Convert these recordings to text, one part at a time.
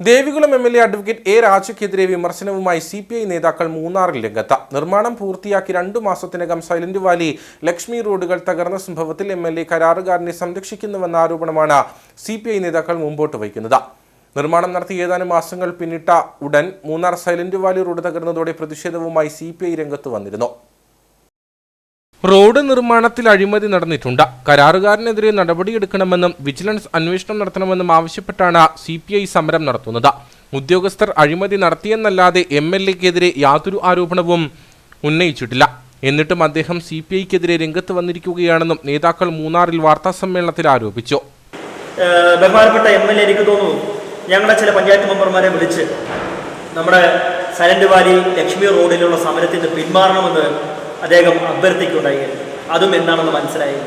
Devikulam M L A advocate A രാജയ്ക്കെതിരെ വിമർശനവുമായി C P I നേതാക്കൾ മൂന്നാറിൽ രംഗത്ത്. നിർമ്മാണം പൂർത്തിയാക്കി രണ്ടു മാസത്തിനകം സൈലന്റ് വാലി ലക്ഷ്മി റോഡുകൾ തകർന്ന സംഭവത്തിൽ എം എൽ എ കരാറുകാരനെ സംരക്ഷിക്കുന്നുവെന്ന ആരോപണമാണ് സി പി ഐ നേതാക്കൾ മുമ്പോട്ട് വയ്ക്കുന്നത്. നിർമ്മാണം നടത്തി ഏതാനും മാസങ്ങൾ പിന്നിട്ട ഉടൻ മൂന്നാർ സൈലന്റ് വാലി റോഡ് തകർന്നതോടെ പ്രതിഷേധവുമായി സി പി ഐ രംഗത്ത് വന്നിരുന്നു. റോഡ് നിർമ്മാണത്തിൽ അഴിമതി നടന്നിട്ടുണ്ട്. കരാറുകാരനെതിരെ നടപടിയെടുക്കണമെന്നും വിജിലൻസ് അന്വേഷണം നടത്തണമെന്നും ആവശ്യപ്പെട്ടാണ് സി സമരം നടത്തുന്നത്. ഉദ്യോഗസ്ഥർ അഴിമതി നടത്തിയെന്നല്ലാതെ എം എൽ എക്കെതിരെ യാതൊരു ആരോപണവും ഉന്നയിച്ചിട്ടില്ല. എന്നിട്ടും അദ്ദേഹം സി പി ഐക്കെതിരെ രംഗത്ത് വന്നിരിക്കുകയാണെന്നും നേതാക്കൾ മൂന്നാറിൽ വാർത്താസമ്മേളനത്തിൽ ആരോപിച്ചു. ബഹുമാനപ്പെട്ട എം എൽ എ എനിക്ക് തോന്നുന്നു ചില പഞ്ചായത്ത് മെമ്പർമാരെ വിളിച്ച് നമ്മുടെ സൈലന്റ് വാലി ലക്ഷ്മി റോഡിലുള്ള സമരത്തിന് പിന്മാറണമെന്ന് അദ്ദേഹം അഭ്യർത്ഥിക്കുകയുണ്ടായി. അതും എന്താണെന്ന് മനസ്സിലായി.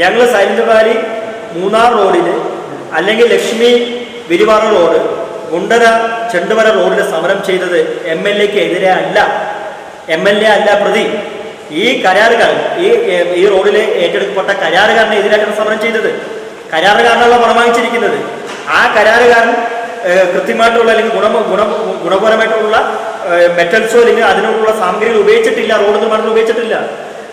ഞങ്ങൾ സൈലന്റ് മൂന്നാർ റോഡിൽ അല്ലെങ്കിൽ ലക്ഷ്മി വിരിവാറ റോഡ് ഗുണ്ടര ചെണ്ടുവര റോഡിൽ സമരം ചെയ്തത് എം എൽ എക്ക് എതിരെ അല്ല. എം എൽ എ അല്ല പ്രതി. ഈ കരാറുകാരൻ ഈ ഈ റോഡിൽ ഏറ്റെടുക്കപ്പെട്ട കരാറുകാരനെ എതിരായിട്ടാണ് സമരം ചെയ്തത്. കരാറുകാരനുള്ള പണം വാങ്ങിച്ചിരിക്കുന്നത്. ആ കരാറുകാരൻ കൃത്യമായിട്ടുള്ള അല്ലെങ്കിൽ ഗുണ ഗുണ ഗുണപരമായിട്ടുള്ള മെറ്റൽസോ അല്ലെങ്കിൽ അതിനുള്ള സാമഗ്രികൾ ഉപയോഗിച്ചിട്ടില്ല റോഡ് നിർമ്മാണത്തിൽ ഉപയോഗിച്ചിട്ടില്ല.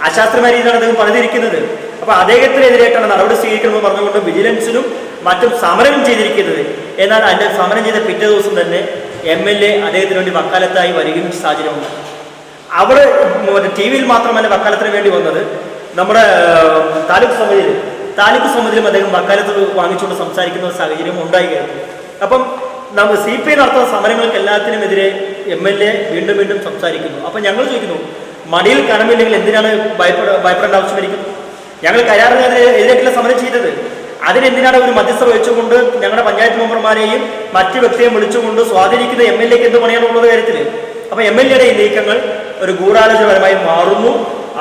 അശാസ്ത്രമായ രീതിയിലാണ് അദ്ദേഹം പണിതിരിക്കുന്നത് അപ്പൊ അദ്ദേഹത്തിനെതിരായിട്ടാണ് നടപടി സ്വീകരിക്കണമെന്ന് പറഞ്ഞുകൊണ്ട് വിജിലൻസിനും മറ്റും സമരം ചെയ്തിരിക്കുന്നത്. എന്നാൽ അതിന്റെ സമരം ചെയ്ത പിറ്റേ ദിവസം തന്നെ എം എൽ എ അദ്ദേഹത്തിന് വേണ്ടി വക്കാലത്തായി വരികയും സാഹചര്യമുണ്ട്. അവിടെ ടി വിയിൽ മാത്രമല്ല വക്കാലത്തിന് വേണ്ടി വന്നത്. നമ്മുടെ താലൂക്ക് സമിതിയിൽ താലൂക്ക് സമിതിയിലും അദ്ദേഹം വക്കാലത്ത് വാങ്ങിച്ചുകൊണ്ട് സംസാരിക്കുന്ന ഒരു സാഹചര്യം ഉണ്ടായിരുന്നു അപ്പം നമ്മൾ സി പി ഐ നടത്തുന്ന സമരങ്ങൾക്ക് എല്ലാത്തിനും എതിരെ എം എൽ എ വീണ്ടും വീണ്ടും സംസാരിക്കുന്നു. അപ്പോൾ ഞങ്ങൾ ചോദിക്കുന്നു മടിയിൽ കനമില്ലെങ്കിൽ എന്തിനാണ് ഭയപ്പെട ഭയപ്പെടേണ്ട വരിക്കുന്നത് ഞങ്ങൾ കരാറുകാരെ എതിരായിട്ടുള്ള സമരം ചെയ്തത്. അതിനെന്തിനാണ് ഒരു മധ്യസ്ഥ വഹിച്ചുകൊണ്ട് ഞങ്ങളുടെ പഞ്ചായത്ത് മെമ്പർമാരെയും മറ്റ് വ്യക്തിയെയും വിളിച്ചുകൊണ്ട് സ്വാധീനിക്കുന്ന എം എൽ എക്ക് എന്ത് പണിയാണുള്ളത് കാര്യത്തിൽ? അപ്പോൾ എം എൽ എയുടെ ഈ നീക്കങ്ങൾ ഒരു ഗൂഢാലോചനപരമായി മാറുന്നു.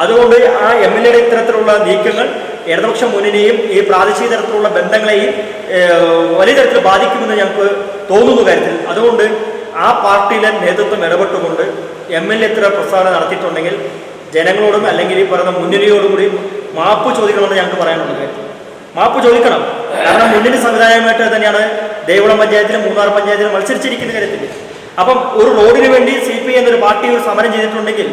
അതുകൊണ്ട് ആ എം എൽ എയുടെ ഇത്തരത്തിലുള്ള നീക്കങ്ങൾ ഇടതുപക്ഷ മുന്നിനെയും ഈ പ്രാദേശിക തരത്തിലുള്ള ബന്ധങ്ങളെയും വലിയ തരത്തിൽ ബാധിക്കുമെന്ന് ഞങ്ങൾക്ക് തോന്നുന്നു കാര്യത്തിൽ. അതുകൊണ്ട് ആ പാർട്ടിയിലെ നേതൃത്വം ഇടപെട്ടുകൊണ്ട് എം എൽ എ ഇത്ര പ്രസ്താവന നടത്തിയിട്ടുണ്ടെങ്കിൽ ജനങ്ങളോടും അല്ലെങ്കിൽ ഈ പറയുന്ന മുന്നണിയോടും കൂടി മാപ്പ് ചോദിക്കണമെന്ന് ഞങ്ങൾക്ക് പറയാനുള്ള കാര്യം മാപ്പ് ചോദിക്കണം. കാരണം മുന്നണി സംവിധായകമായിട്ട് തന്നെയാണ് ദേവളം പഞ്ചായത്തിലും മൂന്നാർ പഞ്ചായത്തിലും മത്സരിച്ചിരിക്കുന്ന കാര്യത്തിൽ. അപ്പം ഒരു റോഡിന് വേണ്ടി സി പി എന്നൊരു പാർട്ടി ഒരു സമരം ചെയ്തിട്ടുണ്ടെങ്കിൽ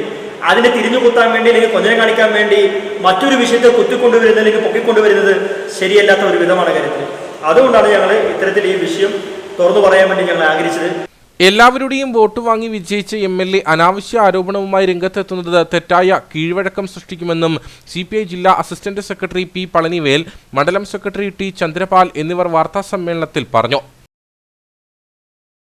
അതിനെ തിരിഞ്ഞു കുത്താൻ വേണ്ടി അല്ലെങ്കിൽ കൊഞ്ഞനം കാണിക്കാൻ വേണ്ടി മറ്റൊരു വിഷയത്തെ കുത്തിക്കൊണ്ടുവരുന്നത് അല്ലെങ്കിൽ പൊക്കിക്കൊണ്ടുവരുന്നത് ശരിയല്ലാത്ത ഒരു വിധമാണ് കാര്യത്തിൽ. അതുകൊണ്ടാണ് ഞങ്ങൾ ഇത്തരത്തിൽ ഈ വിഷയം തുറന്നു പറയാൻ വേണ്ടി ഞങ്ങൾ ആഗ്രഹിച്ചത്. എല്ലാവരുടെയും വോട്ട് വാങ്ങി വിജയിച്ച എം എൽ എ അനാവശ്യ ആരോപണവുമായി രംഗത്തെത്തുന്നത് തെറ്റായ കീഴ്വഴക്കം സൃഷ്ടിക്കുമെന്നും സി പി ഐ ജില്ലാ അസിസ്റ്റന്റ് സെക്രട്ടറി പി പളനിവേൽ മണ്ഡലം സെക്രട്ടറി ടി ചന്ദ്രപാൽ എന്നിവർ വാർത്താസമ്മേളനത്തിൽ പറഞ്ഞു.